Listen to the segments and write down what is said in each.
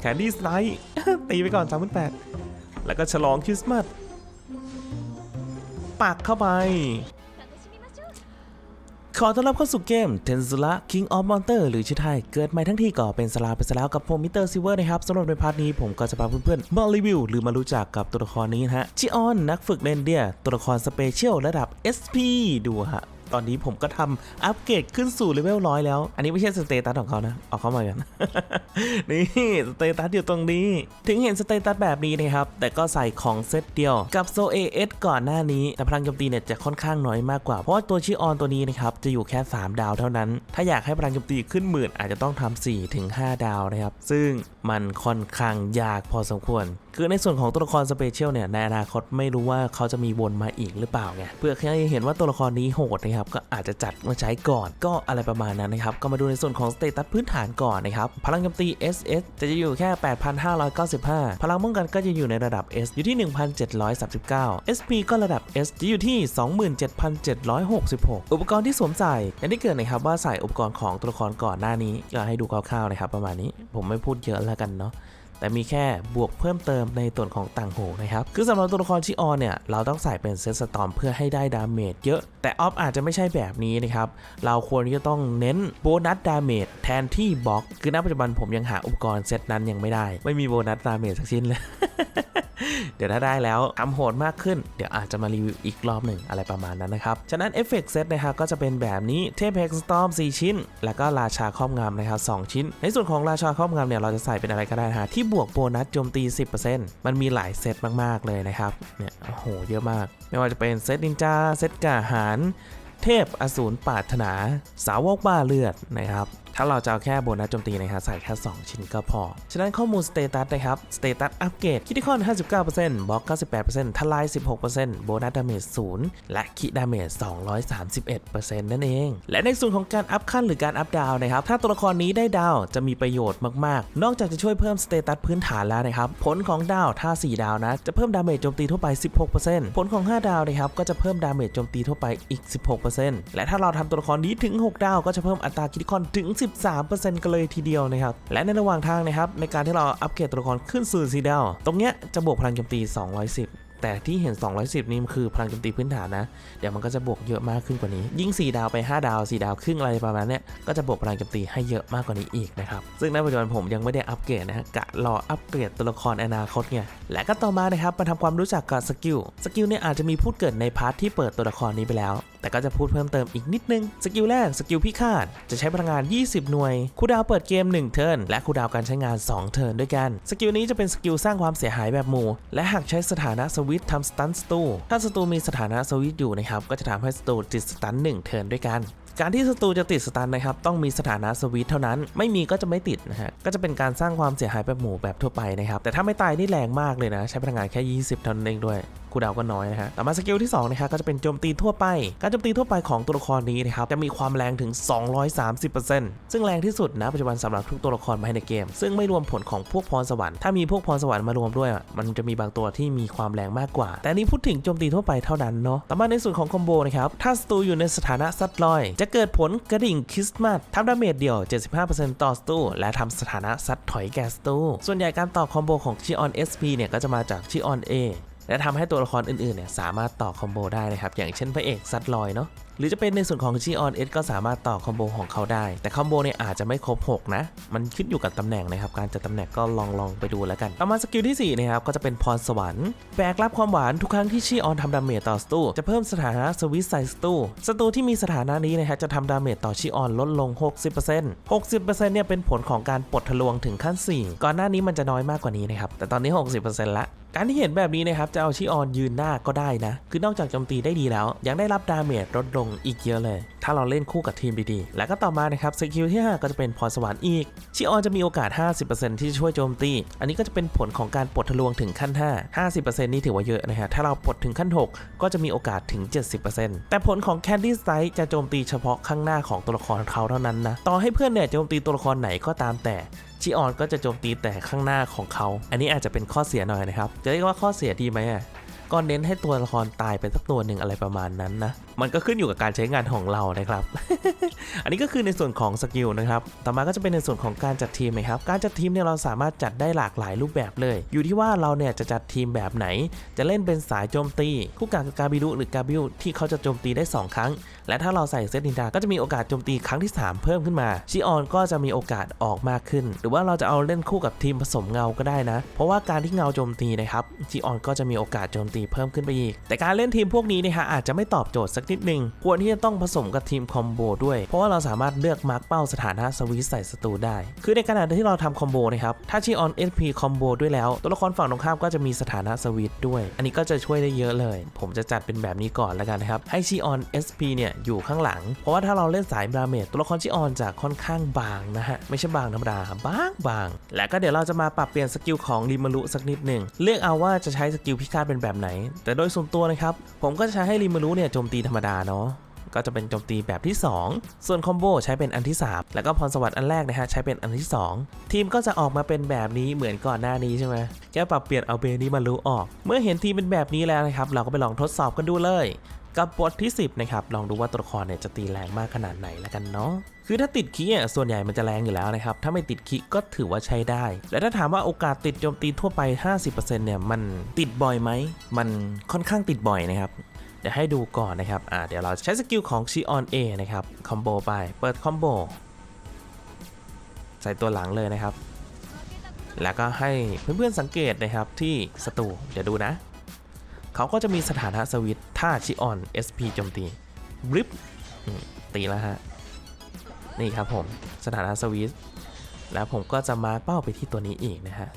แคนดี้สไนท์ตีไปก่อนสามพันแปดแล้วก็ฉลองคริสต์มาสปักเข้าไป ขอต้อนรับเข้าสู่เกม t e n z u r a King of Monster หรือชื่อไทย เกิดใหม่ทั้งทีก็เป็นสลาไปซะแล้วกับผมมิเตอร์ซิเวอร์นะครับสำหรับในพาร์ทนี้ผมก็จะพาเพื่อนๆ มารีวิว หรือมารู้จักกับตัวละครนี้นะฮะชิออนนักฝึกเรนเดียตัวละครสเปเชียลระดับ SP ดูฮะ ตอนนี้ผมก็ทำอัปเกรดขึ้นสู่เลเวลร้อยแล้ว อันนี้ไม่ใช่สเตตัสของเขานะ เอาเข้ามากัน นี่สเตตัสอยู่ตรงนี้ ถึงเห็นสเตตัสแบบนี้นะครับ แต่ก็ใส่ของเซตเดียวกับโซเอเอสก่อนหน้านี้ แต่พลังโจมตีเนี่ยจะค่อนข้างน้อยมากกว่า เพราะว่าตัวชิออนตัวนี้นะครับ จะอยู่แค่ 3 ดาวเท่านั้น ถ้าอยากให้พลังโจมตีขึ้นหมื่นอาจจะต้องทำ4ถึง5ดาวนะครับ ซึ่งมันค่อนข้างยากพอสมควร คือในส่วนของตัวละครสเปเชียลเนี่ยในอนาคตไม่รู้ว่าเขาจะมีวนมาอีกหรือเปล่าไงเพื่อให้เห็นว่าตัวละครนี้โหดนะครับก็อาจจะจัดมาใช้ก่อนก็อะไรประมาณนั้นนะครับก็มาดูในส่วนของสเตตัสพื้นฐานก่อนนะครับพลังโจมตี SS จะอยู่แค่ 8,595 พลังป้องกันก็จะอยู่ในระดับ S อยู่ที่ 1,739 SP ก็ระดับ S จะอยู่ที่ 27,766 อุปกรณ์ที่สวมใส่อย่างที่เกิดนะครับว่าใส่อุปกรณ์ของตัวละครก่อนหน้านี้ก็ให้ดูคร่าวๆนะครับประมาณนี้ผมไม่พูดเยอะแล้วกันเนาะ แต่มีแค่บวกเพิ่มเติมในส่วนของต่างหูนะครับ คือสำหรับตัวละครชิออนเนี่ย เราต้องใส่เป็นเซตสตอมเพื่อให้ได้ดาเมจเยอะ แต่ออฟอาจจะไม่ใช่แบบนี้นะครับ เราควรที่จะต้องเน้นโบนัสดาเมจแทนที่บล็อก คือณปัจจุบันผมยังหาอุปกรณ์เซตนั้นยังไม่ได้ ไม่มีโบนัสดาเมจสักชิ้นเลย เดี๋ยวถ้าได้แล้วทำโหดมากขึ้น เดี๋ยวอาจจะมารีวิวอีกรอบหนึ่งอะไรประมาณนั้นนะครับ ฉะนั้นเอฟเฟกต์เซตนะครับก็จะเป็นแบบนี้เทพเฮกสตอม4ชิ้น แล้วก็ราชาครอบงำนะครับ2ชิ้น ในส่วนของราชาครอบงำเนี่ยเราจะใส่เป็นอะไรก็ได้นะฮะที่บวกโบนัสโจมตี 10%มันมีหลายเซตมากๆเลยนะครับเนี่ยโอ้โหเยอะมาก ไม่ว่าจะเป็นเซตนินจาเซตกาหารเทพอสูรปาถนา สาวกบ้าเลือดนะครับ ถ้าเราจะเอาแค่โบนัสโจมตีนะครับใส่แค่2 ชิ้นก็พอ ฉะนั้นข้อมูลสเตตัสนะครับสเตตัสอัปเกรดคิติคอน 59%บล็อก 98%ทลาย 16%โบนัสดาเมจ0และคิดาเมจ231%นั่นเอง และในส่วนของการอัพขั้นหรือการอัพดาวนะครับถ้าตัวละครนี้ได้ดาวจะมีประโยชน์มากๆ นอกจากจะช่วยเพิ่มสเตตัสพื้นฐานแล้วนะครับผลของดาวถ้า 4 ดาวนะจะเพิ่มดาเมจโจมตีทั่วไป 16%ผลของ 5 ดาวนะครับก็จะเพิ่มดาเมจโจมตีทั่วไปอีก 16%และถ้าเราทำตัวละครนี้ถึง 6 ดาวก็จะเพิ่มอัตราคิติคอนถึง13%กันเลยทีเดียวนะครับ และในระหว่างทางนะครับในการที่เราอัปเกรดตัวละครขึ้นสู่สีดาวตรงเนี้ยจะบวกพลังโจมตี 210แต่ที่เห็น 210 นี่คือพลังโจมตีพื้นฐานนะ เดี๋ยวมันก็จะบวกเยอะมากขึ้นกว่านี้ ยิ่ง 4 ดาวไป 5 ดาว 4 ดาวครึ่งอะไรประมาณนี้ก็จะบวกพลังโจมตีให้เยอะมากกว่านี้อีกนะครับ ซึ่งในปัจจุบันผมยังไม่ได้อัปเกรดนะฮะกะรออัปเกรดตัวละครอนาคตไง และก็ต่อมานะครับมาทำความรู้จักกับสกิล สกิลเนี่ยอาจจะมีพูดเกิดในพาร์ทที่เปิดตัวละครนี้ไปแล้วแต่ก็จะพูดเพิ่มเติมอีกนิดนึง สกิลแรก สกิลพิฆาต จะใช้พลังงาน 20 หน่วย คูดาวเปิดเกม 1 เทิร์น และคูดาวการใช้งาน 2 เทิร์นด้วยกัน สกิลนี้จะเป็นสกิลสร้างความเสียหายแบบหมู่ และหากใช้สถานะสวิตทำสตันสตูถ้าสตูมีสถานะสวิตอยู่นะครับ ก็จะทำให้สตูติดสตัน1เทิร์นด้วยกัน การที่ศัตรูจะติดสตันนะครับต้องมีสถานะสวิตเท่านั้น ไม่มีก็จะไม่ติดนะฮะก็จะเป็นการสร้างความเสียหายแบบหมู่แบบทั่วไปนะครับแต่ถ้าไม่ตายนี่แรงมากเลยนะ ใช้พลังงานแค่ 20เท่านั้นเองด้วยคูดาวก็น้อยนะฮะ ต่อมาสกิลที่2นะครับก็จะเป็นโจมตีทั่วไป การโจมตีทั่วไปของตัวละครนี้นะครับจะมีความแรงถึง 230%ซึ่งแรงที่สุดนะปัจจุบันสำหรับทุกตัวละครภายในเกม ซึ่งไม่รวมผลของพวกพรสวรรค์ ถ้ามีพวกพรสวรรค์มารวมด้วยอะมันจะมีบางตัวที่มีความแรงมากกว่า แต่นี้พูดถึงโจมตีทั่วไปเท่านั้นเนาะ ต่อมาในส่วนของคอมโบนะครับ ถ้าศัตรูอยู่ในสถานะซัดลอย จะเกิดผลกระดิ่งคริสต์มาสทำดาเมจเดี่ยว 75%ต่อสตูและทำสถานะซัดถอยแกสตูส่วนใหญ่การต่อคอมโบของชิออน SP เนี่ยก็จะมาจากชิออน A และทำให้ตัวละครอื่นๆเนี่ยสามารถต่อคอมโบได้นะครับอย่างเช่นพระเอกซัดลอยเนาะ หรือจะเป็นในส่วนของชีออนเอสก็สามารถต่อคอมโบของเขาได้ แต่คอมโบเนี่ยอาจจะไม่ครบ 6 นะ มันขึ้นอยู่กับตำแหน่งนะครับ การจัดตำแหน่งก็ลองลองไปดูแล้วกัน ต่อมาสกิลที่ 4 นะครับ ก็จะเป็นพรสวรรค์ แบกรับความหวานทุกครั้งที่ชีออนทำดาเมจต่อสตูจะเพิ่มสถานะสวิตใส่สตูสตูที่มีสถานะนี้นะฮะจะทำดาเมจต่อชีออนลดลง 60% 60%เนี่ยเป็นผลของการปลดทะลวงถึงขั้น 4 ก่อนหน้านี้มันจะน้อยมากกว่านี้นะครับแต่ตอนนี้ 60%ละการที่เห็นแบบนี้นะครับจะเอาชิออนยืนหน้าก็ได้นะคือนอกจากโจมตีได้ดีแล้ว ยังได้รับดาเมจลดลงอีกเยอะเลย ถ้าเราเล่นคู่กับทีมดีๆ แล้วก็ต่อมานะครับสกิลที่ 5 ก็จะเป็นพรสวรรค์อีก ชิออนจะมีโอกาส 50%ที่จะช่วยโจมตี อันนี้ก็จะเป็นผลของการปลดทะลวงถึงขั้น 5 50%นี่ถือว่าเยอะนะฮะ ถ้าเราปลดถึงขั้น 6 ก็จะมีโอกาสถึง 70%แต่ผลของแคนดี้ไซต์จะโจมตีเฉพาะข้างหน้าของตัวละครเขาเท่านั้นนะ ต่อให้เพื่อนเนี่ยโจมตีตัวละครไหนก็ตามแต่ชิออนก็จะโจมตีแต่ข้างหน้าของเขา อันนี้อาจจะเป็นข้อเสียหน่อยนะครับ จะเรียกว่าข้อเสียดีไหมอะก็เน้นให้ตัวละครตายไปสักตัวหนึ่งอะไรประมาณนั้นนะ มันก็ขึ้นอยู่กับการใช้งานของเรานะครับ อันนี้ก็คือในส่วนของสกิลนะครับ ต่อมาก็จะเป็นในส่วนของการจัดทีมนะครับ การจัดทีมเนี่ยเราสามารถจัดได้หลากหลายรูปแบบเลย อยู่ที่ว่าเราเนี่ยจะจัดทีมแบบไหน จะเล่นเป็นสายโจมตีคู่กับกาบิรุหรือกาบิวที่เขาจะโจมตีได้ 2 ครั้ง และถ้าเราใส่เซตนินดาก็จะมีโอกาสโจมตีครั้งที่ 3 เพิ่มขึ้นมาชิออนก็จะมีโอกาสออกมากขึ้น หรือว่าเราจะเอาเล่นคู่กับทีมผสมเงาก็ได้นะ เพราะว่าการที่เงาโจมตีนะครับชิออนก็จะมีโอกาสโจมตีเพิ่มขึ้นไปอีก แต่การเล่นทีมพวกนี้นะฮะอาจจะไม่ตอบโจทย์สักนิดนึง ควรที่จะต้องผสมกับทีมคอมโบด้วย เพราะว่าเราสามารถเลือกมาร์กเป้าสถานะสวิตช์ใส่ศัตรูได้ คือในขณะที่เราทำคอมโบนะครับ ถ้าชิออน SP คอมโบด้วยแล้ว ตัวละครฝั่งตรงข้ามก็จะมีสถานะสวิตช์ด้วย อันนี้ก็จะช่วยได้เยอะเลย ผมจะจัดเป็นแบบนี้ก่อนแล้วกันนะครับ ให้ชิออน SP เนี่ยอยู่ข้างหลัง เพราะว่าถ้าเราเล่นสายดาเมจตัวละครชิออนจะค่อนข้างบางนะฮะ ไม่ใช่บางธรรมดา บางบาง และก็เดี๋ยวเราจะมาปรับเปลี่ยนสกิลของริมารุสักนิดหนึ่ง เลือกเอาว่าจะใช้สกิลพิฆาตเป็นแบบไหน แต่โดยส่วนตัวนะครับ ผมก็จะใช้ให้ริมารุเนี่ยโจมตีธรรมดาเนาะก็จะเป็นโจมตีแบบที่ 2 ส่วนคอมโบใช้เป็นอันที่ 3 แล้วก็พรสวรรค์อันแรกนะฮะใช้เป็นอันที่ 2 ทีมก็จะออกมาเป็นแบบนี้เหมือนก่อนหน้านี้ใช่ไหมแค่ปรับเปลี่ยนเอาเบนี้มารู้ออก เมื่อเห็นทีมเป็นแบบนี้แล้วนะครับ เราก็ไปลองทดสอบกันดูเลย กับบทที่ 10 นะครับ ลองดูว่าตัวละครเนี่ยจะตีแรงมากขนาดไหนแล้วกันเนาะคือถ้าติดคีอะส่วนใหญ่มันจะแรงอยู่แล้วนะครับ ถ้าไม่ติดคีก็ถือว่าใช้ได้ และถ้าถามว่าโอกาสติดโจมตีทั่วไป 50%เนี่ยมันติดบ่อยไหมมันค่อนข้างติดบ่อยนะครับ เดี๋ยวให้ดูก่อนนะครับอ่าเดี๋ยวเราใช้สกิลของ s h i on A นะครับคอมโบไปเปิดคอมโบใส่ตัวหลังเลยนะครับ แล้วก็ให้เพื่อนๆสังเกตนะครับที่ศัตรูเดี๋ยวดูนะ เขาก็จะมีสถานะสวิตท่าชิออน SP โจมตีบริบอืมตีแล้วฮะ นี่ครับผมสถานะสวิตแล้วผมก็จะมาเป้าไปที่ตัวนี้อีกนะฮะ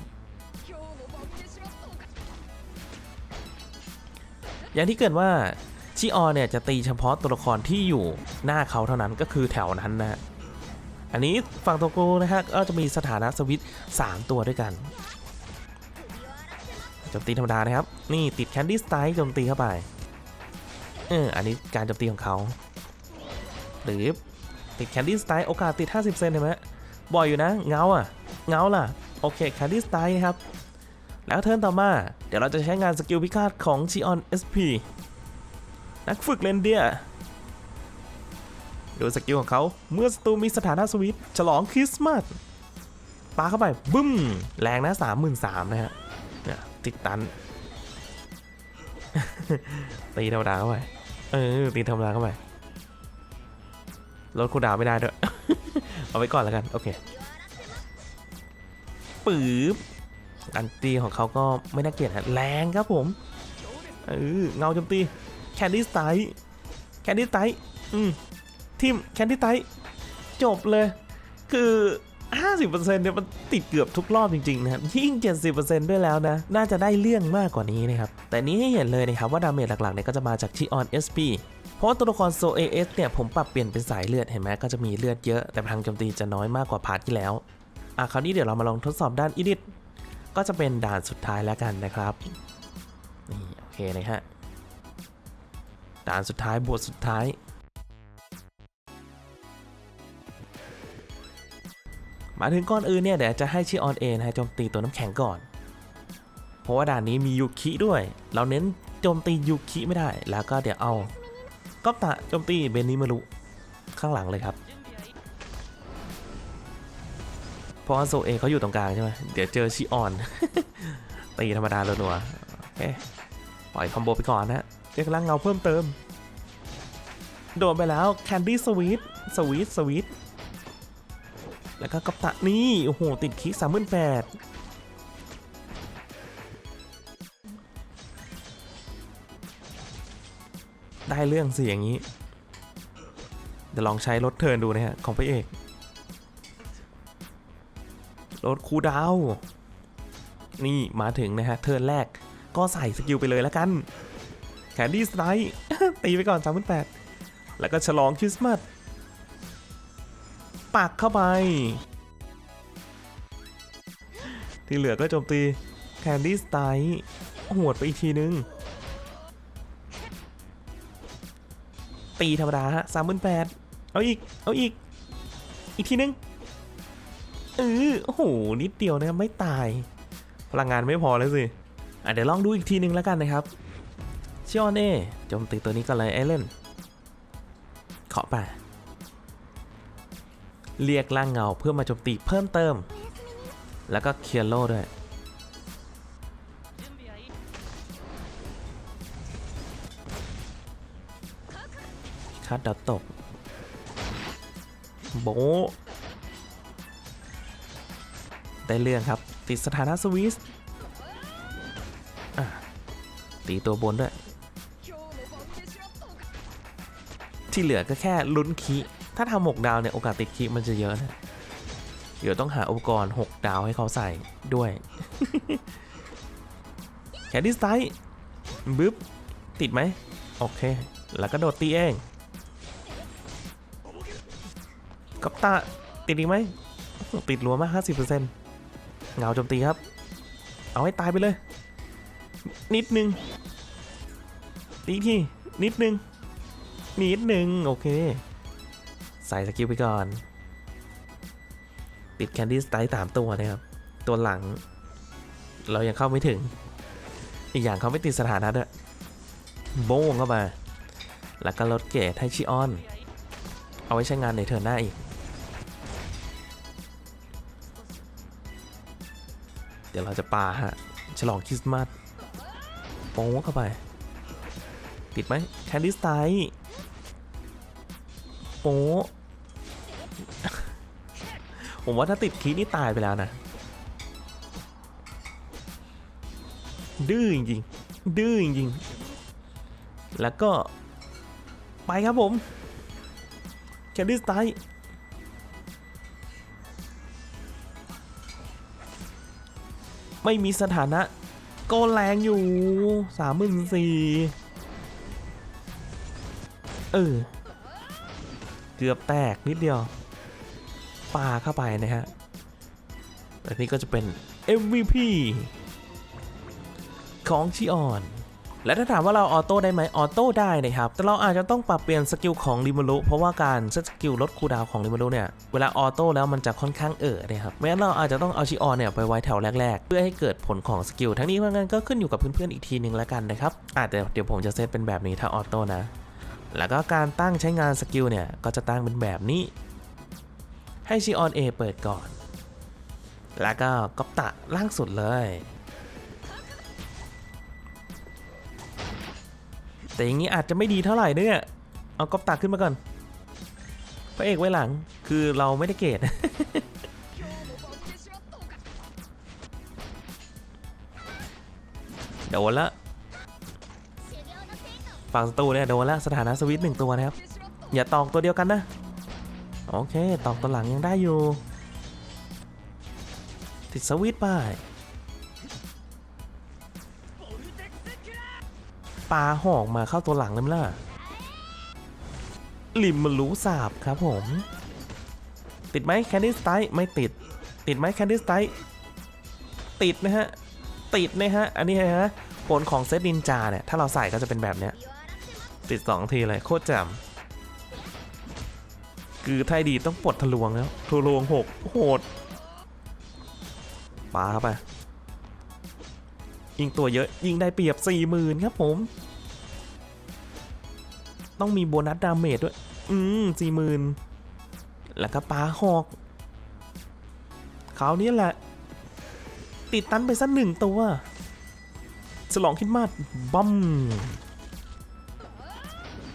อย่างที่เกิดว่าชิออเนี่ยจะตีเฉพาะตัวละครที่อยู่หน้าเขาเท่านั้นก็คือแถวนั้นนะอันนี้ฝั่งตัวกูนะฮะก็จะมีสถานะสวิตช์3ตัวด้วยกันโจมตีธรรมดานะครับ นี่ติดแคนดี้สไตล์โจมตีเข้าไปเอออันนี้การโจมตีของเขา หรือติดแคนดี้สไตล์โอกาสติด 50 เซนเห็นไหมบ่อยอยู่นะ เงาอะ เงาล่ะ โอเคแคนดี้สไตล์นะครับ แล้วเทิร์นต่อมา เดี๋ยวเราจะใช้งานสกิลพิฆาตของ g ออน SP นักฝึกเลนเดียดูสกิลของเขาเมื่อศัตรูมีสถานะสวิตช์ฉลองคริสต์มาสปาเข้าไป บึ้ม แรงนะ33,000นะฮะเนี่ยติดตัน ตีธรรมดาเข้าไป เออ ตีธรรมดาเข้าไปลดคูดาวไม่ได้ด้วย เอาไว้ก่อนแล้วกัน โอเคปื๊บ อันตีของเขาก็ไม่น่าเกลียดฮะแรงครับผมเออเงาโจมตีแคนดี้สไตแคนดี้ไตอืมทีมแคนดี้สไตจบเลย คือ 50%เนี่ยมันติดเกือบทุกรอบจริงๆนะครับยิ่ง 70%ด้วยแล้วนะ น่าจะได้เรื่องมากกว่านี้นะครับ แต่นี้ให้เห็นเลยนะครับว่าดาเมจหลักๆเนี่ยก็จะมาจากชิออน SP เพราะตัวละครโซ AS เนี่ยผมปรับเปลี่ยนเป็นสายเลือดเห็นไหมก็จะมีเลือดเยอะ แต่พลังโจมตีจะน้อยมากกว่าพาร์ทที่แล้ว อะคราวนี้เดี๋ยวเรามาลองทดสอบด้านอิดิท ก็จะเป็นด่านสุดท้ายแล้วกันนะครับนี่โอเคนะฮะด่านสุดท้ายบทสุดท้ายมาถึงก้อนอื่นเนี่ยเดี๋ยวจะให้ชิออนเอนะฮะโจมตีตัวน้ำแข็งก่อน เพราะว่าด่านนี้มียูคิด้วย เราเน้นโจมตียูคิไม่ได้ แล้วก็เดี๋ยวเอาก็ตะโจมตีเบนิมารุข้างหลังเลยครับ เพราะว่าโซเอเขาอยู่ตรงกลางใช่ไหมเดี๋ยวเจอชิออนตีธรรมดาลัวๆโอเคปล่อยคอมโบไปก่อนนะเรียกร่างเงาเพิ่มเติม โดนไปแล้วแคนดี้สวีทสวีทสวีทแล้วก็กัปตะนี่ โอ้โห ติดคิกสามหมื่นแปดได้เรื่องสิอย่างนี้เดี๋ยวลองใช้รถเทิร์นดูนะฮะ ของพระเอก รถคูดาวนี่มาถึงนะฮะเทิร์นแรกก็ใส่สกิลไปเลยแล้วกันแคนดี้สไนป์ตีไปก่อน 38 แล้วก็ฉลองคริสต์มาสปักเข้าไป ที่เหลือก็โจมตีแคนดี้สไนป์หวดไปอีกทีนึง ตีธรรมดาฮะ38,000เอาอีก เอาอีก อีกทีนึง ออโอ้โหนิดเดียวนะครับไม่ตาย พลังงานไม่พอเลยสิอะเดี๋ยวลองดูอีกทีนึงแล้วกันนะครับชิออนเอโจมตีตัวนี้กันเลยเอเลนเคาะไปเรียกร่างเงาเพื่อมาโจมตีเพิ่มเติม แล้วก็เคลียร์โล่ด้วยคาดดาวตก โบ ได้เรื่องครับ ติดสถานะสวิสตีตัวบนด้วย ที่เหลือก็แค่ลุ้นคีถ้าทำหกดาวเนี่ย โอกาสติดคีมันจะเยอะนะ เดี๋ยวต้องหาอุปกรณ์6ดาวให้เขาใส่ด้วยแคดดี้สไตล์บึ๊บ ติดไหม โอเค แล้วก็โดดตีเองกับตาติดอีกไหมติดรัวมาก 50% เงาโจมตีครับ เอาให้ตายไปเลย นิดนึงตีอีกทีนิดนึง นิดนึง โอเค ใส่สกิลไปก่อน ติดแคนดี้สไตล์สามตัวนะครับ ตัวหลัง เรายังเข้าไม่ถึง อีกอย่างเขาไม่ติดสถานะด้วยโบ้งเข้ามา แล้วก็ลดเกรดให้ชิออน เอาไว้ใช้งานในเทิร์นหน้าอีก เดี๋ยวเราจะปาฮะ ฉลองคริสต์มาสโป้งเข้าไป ติดไหมแคนดี้สไตโปผมว่าถ้าติดคีนี่ตายไปแล้วนะ ดื้อจริงๆ ดื้อจริงๆ แล้วก็ ไปครับผมแคนดี้สไต ไม่มีสถานะก็แรงอยู่สามหมื่นสี่เออ เกือบแตกนิดเดียวปาเข้าไปนะฮะแต่นี่ก็จะเป็น MVP ของชิออน และถ้าถามว่าเราออโต้ได้ไหมออโต้ได้นะครับ แต่เราอาจจะต้องปรับเปลี่ยนสกิลของริมูรุเพราะว่าการเซตสกิลลดคูดาวของริมูรุเนี่ย เวลาออโต้แล้วมันจะค่อนข้างเอ่อนะครับไม่งั้นเราอาจจะต้องเอาชิออนเนี่ยไปไว้แถวแรกๆ เพื่อให้เกิดผลของสกิลทั้งนี้ทั้งนั้นก็ขึ้นอยู่กับเพื่อนๆอีกทีนึงแล้วกันนะครับอาจจะเดี๋ยวผมจะเซตเป็นแบบนี้ถ้าออโต้นะ แล้วก็การตั้งใช้งานสกิลเนี่ยก็จะตั้งเป็นแบบนี้ ให้ชิออน A เปิดก่อน แล้วก็ก๊อปตะล่างสุดเลย แต่อย่างนี้อาจจะไม่ดีเท่าไหร่เนี่ยเอาก๊อปตะขึ้นมาก่อนพระเอกไว้หลังคือเราไม่ได้เกรดโดนละฝั่งศัตรูเนี่ยโดนละสถานะสวิตช์หนึ่งตัวนะครับ อย่าตอกตัวเดียวกันนะ โอเค ตอกตัวหลังยังได้อยู่ ติดสวิตช์ไป ปลาหอกมาเข้าตัวหลังเลยมั้ล่ะลิมมันรู้สาบครับผม ติดไหมแคนดี้สไตล์ไม่ติด ติดไหมแคนดี้สไตล์ติดนะฮะ ติดนะฮะ อันนี้ฮะผลของเซตนินจาเนี่ย ถ้าเราใส่ก็จะเป็นแบบเนี้ย ติด 2 ทีเลยโคตรแจำคือไทยดีต้องปลดทะลวงแล้วทะลวงหกโหดปาเข้าไป ยิงตัวเยอะยิงได้เปรียบ40,000ครับผม ต้องมีโบนัสดาเมจด้วย อืม40,000แล้วก็ปาหอกคราวนี้แหละ ติดตันไปสักหนึ่งตัวสลองคิดมาดบัม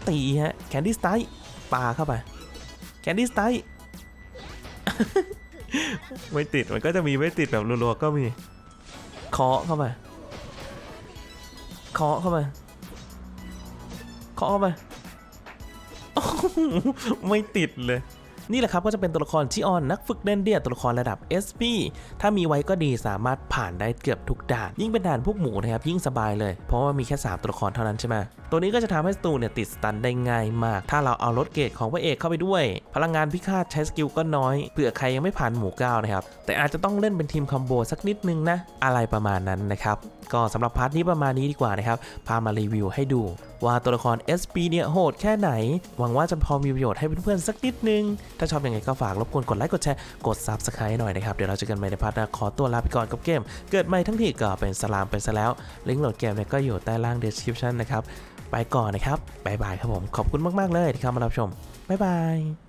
ตีฮะแคนดี้สไตล์ปาเข้าไปแคนดี้สไตล์ไม่ติดมันก็จะมีไม่ติดแบบรัวๆก็มีเคาะเข้าไป เคาะเข้าไปเคาะเข้าไปไม่ติดเลย นี่แหละครับก็จะเป็นตัวละครชิออนนักฝึกเล่นเดียตัวละครระดับ SP ถ้ามีไว้ก็ดีสามารถผ่านได้เกือบทุกด่าน ยิ่งเป็นด่านพวกหมูนะครับยิ่งสบายเลย เพราะว่ามีแค่ 3 ตัวละครเท่านั้นใช่ไหมตัวนี้ก็จะทำให้สตูเนี่ยติดสตันได้ง่ายมาก ถ้าเราเอารถเกรดของพระเอกเข้าไปด้วย พลังงานพิฆาตใช้สกิลก็น้อยเผื่อใครยังไม่ผ่านหมู่เก้านะครับแต่อาจจะต้องเล่นเป็นทีมคอมโบสักนิดนึงนะอะไรประมาณนั้นนะครับก็สำหรับพาร์ทนี้ประมาณนี้ดีกว่านะครับพามารีวิวให้ดูว่าตัวละคร SP เนี่ยโหดแค่ไหน หวังว่าจะพอมีประโยชน์ให้เพื่อนๆสักนิดนึงถ้าชอบยังไงก็ฝากรบกวนกดไลค์กดแชร์กดซับสไครต์หน่อยนะครับ เดี๋ยวเราจะกันใหม่ในพาร์ทหน้าขอตัวลาไปก่อนกับเกม เกิดใหม่ทั้งทีก็เป็นสลามไปซะแล้ว ลิงก์โหลดเกมเนี่ยก็อยู่ใต้ล่างเดสคริปชันนะครับไปก่อนนะครับบายบายครับผมขอบคุณมากๆเลยที่เข้ามารับชมบายบาย